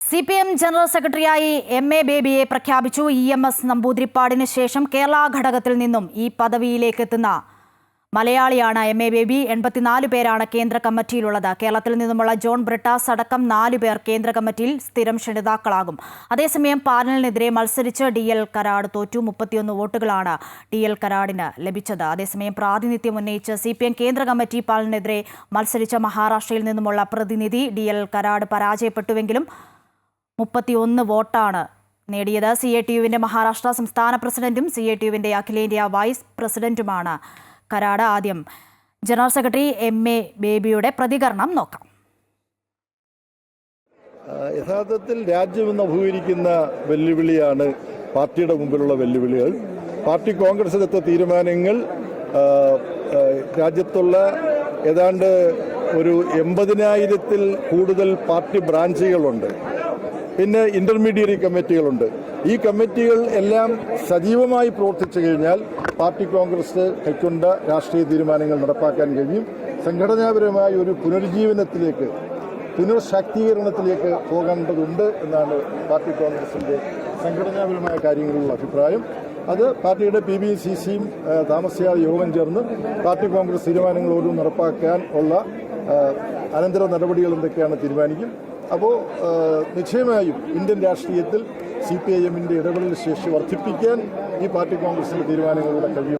C P M general സെക്രട്ടറിയായി M A ബേബിയെ പ്രഖ്യാപിച്ചു ഇ എം എസ് നമ്പൂതിരിപ്പാടിന് ശേഷം കേരള ഘടകത്തിൽ നിന്നും ഈ പദവിയിലേക്ക് എത്തുന്ന മലയാളിയാണ് എം എ ബേബി. എൺപത്തിനാല് പേരാണ് കേന്ദ്ര കമ്മിറ്റിയിലുള്ളത്. കേരളത്തിൽ നിന്നുമുള്ള ജോൺ ബ്രിട്ടാസ് അടക്കം നാല് പേർ കേന്ദ്ര കമ്മിറ്റിയിൽ സ്ഥിരം ക്ഷണിതാക്കളാകും. അതേസമയം പാനലിനെതിരെ മത്സരിച്ച് ഡി എൽ കരാട് തോറ്റു. മുപ്പത്തിയൊന്ന് വോട്ടുകളാണ് ഡി എൽ കരാടിന് ലഭിച്ചത്. അതേസമയം പ്രാതിനിധ്യം ഉന്നയിച്ച് സി പി എം കേന്ദ്ര കമ്മിറ്റി പാനലിനെതിരെ മത്സരിച്ച മഹാരാഷ്ട്രയിൽ നിന്നുമുള്ള പ്രതിനിധി ഡി എൽ കരാട് പരാജയപ്പെട്ടുവെങ്കിലും മുപ്പത്തിയൊന്ന് വോട്ടാണ് നേടിയത്. സി എ ടി യുവിന്റെ മഹാരാഷ്ട്ര സംസ്ഥാന പ്രസിഡന്റും സി എ ടി യുവിന്റെ അഖിലേന്ത്യാ വൈസ് പ്രസിഡന്റുമാണ് കരാട് ആദ്യം. ജനറൽ സെക്രട്ടറി എം എ ബേബിയുടെ പ്രതികരണം നോക്കാം. യഥാർത്ഥത്തിൽ രാജ്യം അഭിമുഖീകരിക്കുന്ന വെല്ലുവിളിയാണ് പാർട്ടിയുടെ മുമ്പിലുള്ള വെല്ലുവിളികൾ. പാർട്ടി കോൺഗ്രസ് എടുത്ത തീരുമാനങ്ങൾ രാജ്യത്തുള്ള ഏതാണ്ട് ഒരു എൺപതിനായിരത്തിൽ കൂടുതൽ പാർട്ടി ബ്രാഞ്ചുകളുണ്ട്. പിന്നെ ഇന്റർമീഡിയറ്റ് കമ്മിറ്റികളുണ്ട് ഈ കമ്മിറ്റികൾ എല്ലാം സജീവമായി പ്രവർത്തിച്ചു കഴിഞ്ഞാൽ പാർട്ടി കോൺഗ്രസ് കൈക്കൊണ്ട രാഷ്ട്രീയ തീരുമാനങ്ങൾ നടപ്പാക്കാൻ കഴിയും. സംഘടനാപരമായ ഒരു പുനരുജ്ജീവനത്തിലേക്ക് പുനഃശാക്തീകരണത്തിലേക്ക് പോകേണ്ടതുണ്ട് എന്നാണ് പാർട്ടി കോൺഗ്രസിന്റെ സംഘടനാപരമായ കാര്യങ്ങളിലുള്ള അഭിപ്രായം. അത് പാർട്ടിയുടെ പി ബി സി സിയും താമസിയാതെ യോഗം ചേർന്ന് പാർട്ടി കോൺഗ്രസ് തീരുമാനങ്ങൾ നടപ്പാക്കാൻ ഉള്ള അനന്തര നടപടികൾ എന്തൊക്കെയാണ് തീരുമാനിക്കും. അപ്പോൾ നിശ്ചയമായും ഇന്ത്യൻ രാഷ്ട്രീയത്തിൽ സി പി ഐ എമ്മിന്റെ ഇടപെടൽ ശേഷി വർദ്ധിപ്പിക്കാൻ ഈ പാർട്ടി കോൺഗ്രസിന്റെ തീരുമാനങ്ങളിലൂടെ കഴിയും.